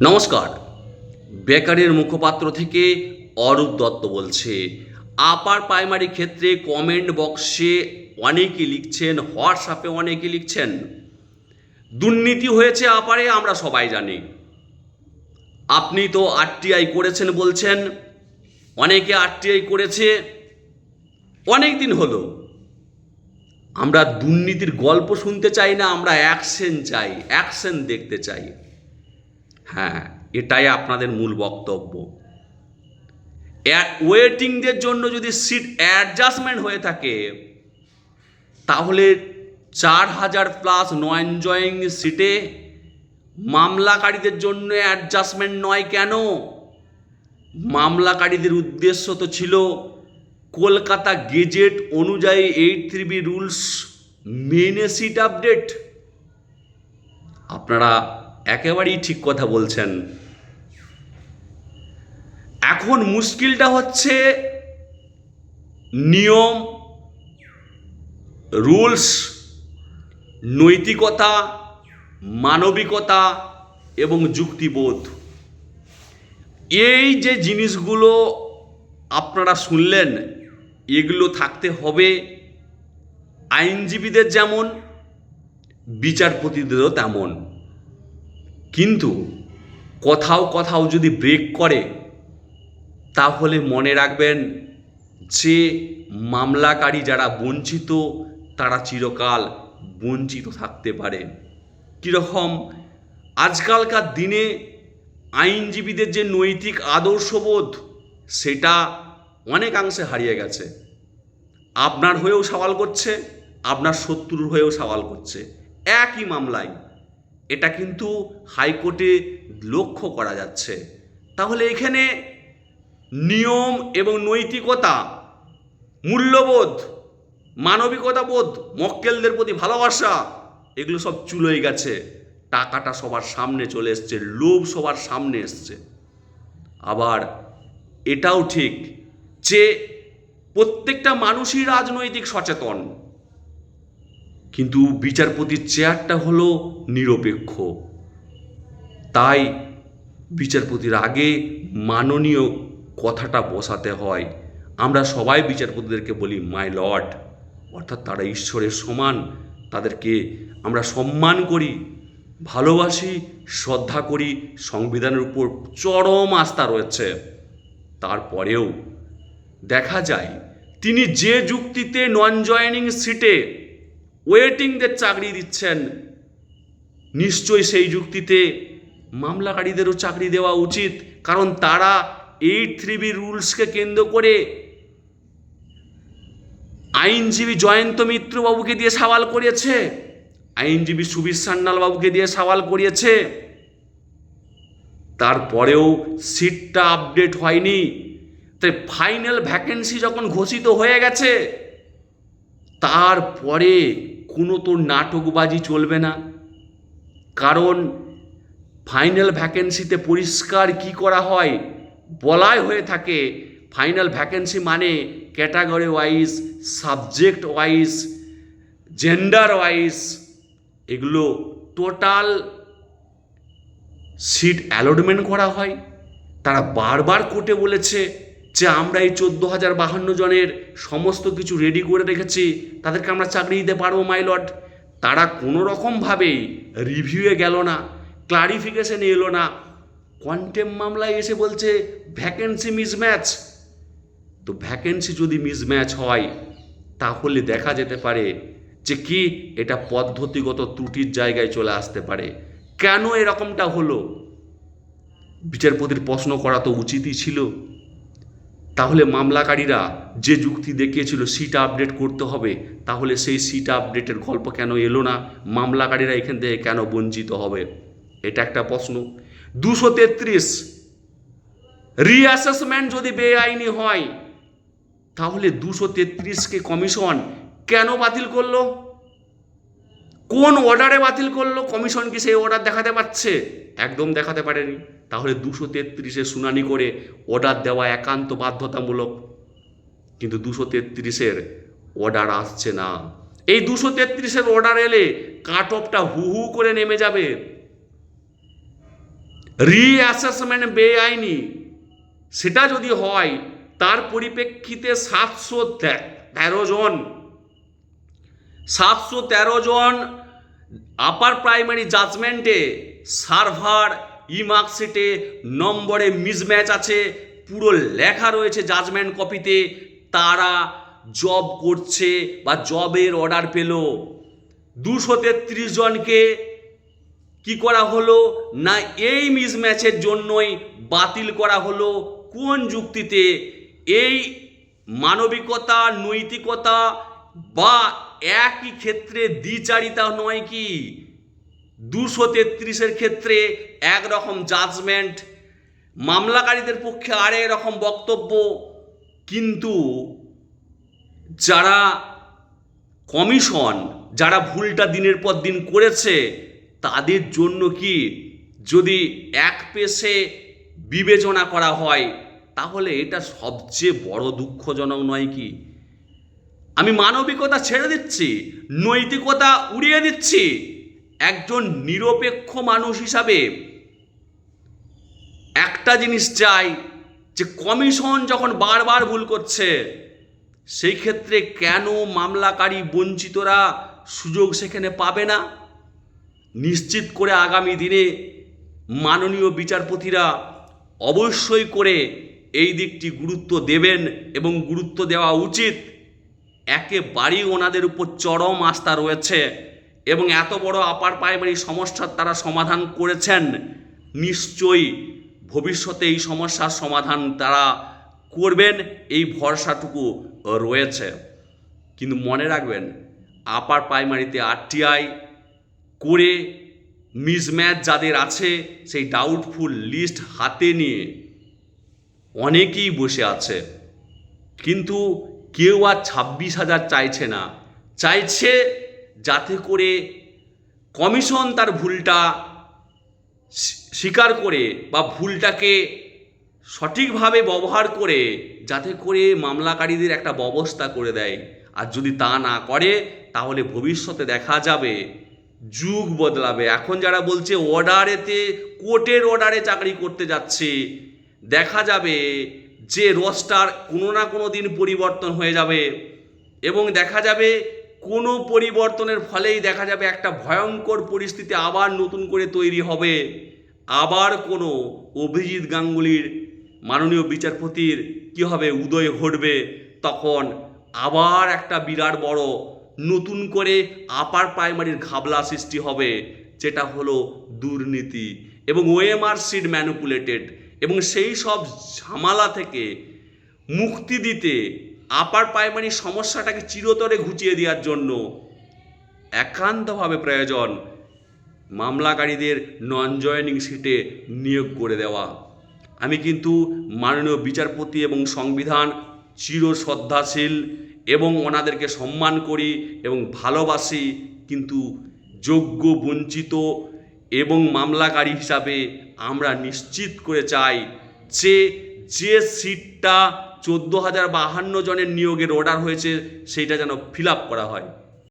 নমস্কার। বেকারের মুখপাত্র থেকে অরূপ দত্ত বলছে, আপার প্রাইমারি ক্ষেত্রে কমেন্ট বক্সে অনেকে লিখছেন, হোয়াটসঅ্যাপে অনেকে লিখছেন, দুর্নীতি হয়েছে আপারে, আমরা সবাই জানি। আপনি তো আরটিআই করেছেন বলছেন, অনেকে আরটিআই করেছে, অনেক দিন হলো। আমরা দুর্নীতির গল্প শুনতে চাই না, আমরা অ্যাকশন চাই, অ্যাকশন দেখতে চাই। হ্যাঁ এটাই আপনাদের মূল বক্তব্য। ওয়েটিংদের জন্য যদি সিট অ্যাডজাস্টমেন্ট হয়ে থাকে, তাহলে চার হাজার প্লাস নন জয়িং সিটে মামলাকারীদের জন্য অ্যাডজাস্টমেন্ট নয় কেন? মামলাকারীদের উদ্দেশ্য তো ছিল কলকাতা গেজেট অনুযায়ী এইট থ্রি বি রুলস মেনে সিট আপডেট আপনারা একেবারেই ঠিক কথা বলছেন। এখন মুশকিলটা হচ্ছে নিয়ম, রুলস, নৈতিকতা, মানবিকতা এবং যুক্তিবোধ। এই যে জিনিসগুলো আপনারা শুনলেন, এগুলো থাকতে হবে আইনজীবীদের যেমন, বিচারপতিদেরও তেমন। কিন্তু কোথাও কোথাও যদি ব্রেক করে, তাহলে মনে রাখবেন যে মামলাকারী যারা বঞ্চিত, তারা চিরকাল বঞ্চিত থাকতে পারে। কীরকম? আজকালকার দিনে আইনজীবীদের যে নৈতিক আদর্শবোধ, সেটা অনেকাংশে হারিয়ে গেছে। আপনার হয়েও সওয়াল করছে, আপনার শত্রুর হয়েও সওয়াল করছে। একই মামলায় এটা কিন্তু হাইকোর্টে লক্ষ্য করা যাচ্ছে। তাহলে এখানে নিয়ম এবং নৈতিকতা, মূল্যবোধ, মানবিকতা বোধ, মক্কেলদের প্রতি ভালোবাসা, এগুলো সব চুলোয় গেছে। টাকাটা সবার সামনে চলে এসছে, লোভ সবার সামনে এসছে। আবার এটাও ঠিক যে প্রত্যেকটা মানুষই রাজনৈতিক সচেতন। কিন্তু বিচারপতির চেয়ারটা হলো নিরপেক্ষ। তাই বিচারপতির আগে মাননীয় কথাটা বসাতে হয়। আমরা সবাই বিচারপতিদেরকে বলি, মাই লর্ড। অর্থাৎ তারা ঈশ্বরের সমান, তাদেরকে আমরা সম্মান করি, ভালোবাসি, শ্রদ্ধা করি, সংবিধানের উপর চরম আস্থা রয়েছে। তারপরেও দেখা যায়, তিনি যে যুক্তিতে নন জয়নিং সিটে ওয়েটিংদের চাকরি দিচ্ছেন। নিশ্চয়ই সেই যুক্তিতে মামলাকারীদেরও চাকরি দেওয়া উচিত, কারণ তারা এইট থ্রি বি রুলসকে কেন্দ্র করে আইনজীবী জয়ন্ত মিত্র বাবুকে দিয়ে সওয়াল করিয়েছে আইনজীবী সুবীর সান্যাল বাবুকে দিয়ে সওয়াল করিয়েছে তারপরেও সিটটা আপডেট হয়নি। তাই ফাইনাল ভ্যাকেন্সি যখন ঘোষিত হয়ে গেছে, তারপরে কোনো তো নাটকবাজি চলবে না। কারণ ফাইনাল ভ্যাকেন্সিতে পরিষ্কার কি করা হয় বলাই হয়ে থাকে ফাইনাল ভ্যাকেন্সি মানে category wise subject wise gender wise এগুলো টোটাল সিট অ্যালটমেন্ট করা হয়। তারা বারবার কোর্টে বলেছে যে আমরা এই চোদ্দ হাজার বাহান্ন জনের সমস্ত কিছু রেডি করে রেখেছি, তাদেরকে আমরা চাকরি দিতে পারব মাইলট তারা কোনো রকমভাবেই রিভিউয়ে গেল না ক্লারিফিকেশানে এলো না। কোয়ান্টেম মামলায় এসে বলছে ভ্যাকেন্সি মিসম্যাচ তো ভ্যাকেন্সি যদি মিসম্যাচ হয়, তাহলে দেখা যেতে পারে যে কি, এটা পদ্ধতিগত ত্রুটির জায়গায় চলে আসতে পারে। কেন এরকমটা হলো? বিচারপতির প্রশ্ন করা তো উচিতই ছিল। তাহলে মামলাকারীরা যে যুক্তি দেখিয়েছিল, সিট আপডেট করতে হবে, তাহলে সেই সিট আপডেটের গল্প কেন এলো না? মামলাকারীরা এখান থেকে কেন বঞ্চিত হবে? এটা একটা প্রশ্ন। দুশো তেত্রিশ রিঅ্যাসেসমেন্ট যদি বেআইনি হয়, তাহলে দুশো তেত্রিশকে কমিশন কেন বাতিল করল? কোন অর্ডারে বাতিল করল কমিশন কি সেই অর্ডার দেখাতে পারছে? একদম দেখাতে পারেনি। তাহলে দুশো তেত্রিশে শুনানি করে অর্ডার দেওয়া একান্ত বাধ্যতামূলক। কিন্তু দুশো তেত্রিশের অর্ডার আসছে না। এই দুশো তেত্রিশের অর্ডার এলে কাট অফটা হু হু করে নেমে যাবে। রিঅ্যাসেসমেন্ট বেআইনি। সেটা যদি হয়, তার পরিপ্রেক্ষিতে সাতশো তেরো জন সাতশো তেরো জন আপার প্রাইমারি জাজমেন্টে সার্ভার ই মার্কশিটে নম্বরে মিসম্যাচ আছে, পুরো লেখা রয়েছে জাজমেন্ট কপিতে তারা জব করছে বা জবের অর্ডার পেল। দুশো তেত্রিশ জনকে কি করা হলো? না এই মিসম্যাচের জন্যই বাতিল করা হলো। কোন যুক্তিতে? এই মানবিকতা, নৈতিকতা বা একই ক্ষেত্রে দ্বিচারিতা নয় কি? দুশো তেত্রিশের ক্ষেত্রে একরকম জাজমেন্ট মামলাকারীদের পক্ষে আরেক রকম বক্তব্য। কিন্তু যারা কমিশন, যারা ভুলটা দিনের পর দিন করেছে, তাদের জন্য কি যদি এক পেশে বিবেচনা করা হয়, তাহলে এটা সবচেয়ে বড় দুঃখজনক নয় কি? আমি মানবিকতা ছেড়ে দিচ্ছি, নৈতিকতা উড়িয়ে দিচ্ছি। একজন নিরপেক্ষ মানুষ হিসাবে একটা জিনিস চাই, যে কমিশন যখন বারবার ভুল করছে, সেই ক্ষেত্রে কেন মামলাকারী বঞ্চিতরা সুযোগ সেখানে পাবে না? নিশ্চিত করে আগামী দিনে মাননীয় বিচারপতিরা অবশ্যই করে এই দিকটি গুরুত্ব দেবেন এবং গুরুত্ব দেওয়া উচিত। একেবারেই ওনাদের উপর চরম আস্থা রয়েছে এবং এত বড় আপার প্রাইমারি সমস্যার তারা সমাধান করেছেন। নিশ্চয়ই ভবিষ্যতে এই সমস্যার সমাধান তারা করবেন, এই ভরসাটুকু রয়েছে। কিন্তু মনে রাখবেন, আপার প্রাইমারিতে আরটিআই করে মিসম্যাচ যাদের আছে, সেই ডাউটফুল লিস্ট হাতে নিয়ে অনেকেই বসে আছে। কিন্তু কেউ আর ছাব্বিশ হাজার চাইছে না। চাইছে যাতে করে কমিশন তার ভুলটা স্বীকার করে বা ভুলটাকে সঠিকভাবে ব্যবহার করে যাতে করে মামলাকারীদের একটা ব্যবস্থা করে দেয়। আর যদি তা না করে, তাহলে ভবিষ্যতে দেখা যাবে, যুগ বদলাবে। এখন যারা বলছে অর্ডারেতে কোর্টের অর্ডারে চাকরি করতে যাচ্ছে, দেখা যাবে যে রোস্টার কোনো না কোনো দিন পরিবর্তন হয়ে যাবে এবং দেখা যাবে কোনো পরিবর্তনের ফলেই দেখা যাবে একটা ভয়ঙ্কর পরিস্থিতি আবার নতুন করে তৈরি হবে। আবার কোনো অভিজিৎ গাঙ্গুলির মাননীয় বিচারপতির কি হবে, উদয় ঘটবে, তখন আবার একটা বিরাট বড় নতুন করে আপার প্রাইমারির ঘাবলা সৃষ্টি হবে, যেটা হলো দুর্নীতি এবং ওএমআর সিড ম্যানুপুলেটেড এবং সেই সব ঝামালা থেকে মুক্তি দিতে আপার প্রাইমারি সমস্যাটাকে চিরতরে ঘুচিয়ে দেওয়ার জন্য একান্তভাবে প্রয়োজন মামলাকারীদের নন জয়নিং সিটে নিয়োগ করে দেওয়া। আমি কিন্তু মাননীয় বিচারপতি এবং সংবিধান চির শ্রদ্ধাশীল এবং ওনাদেরকে সম্মান করি এবং ভালোবাসি, কিন্তু যোগ্য, বঞ্চিত এবং মামলাকারী হিসাবে আমরা নিশ্চিত করে চাই যে যে সিটটা চোদ্দ হাজার বাহান্ন জনের নিয়োগের অর্ডার হয়েছে, সেইটা যেন ফিল করা হয়।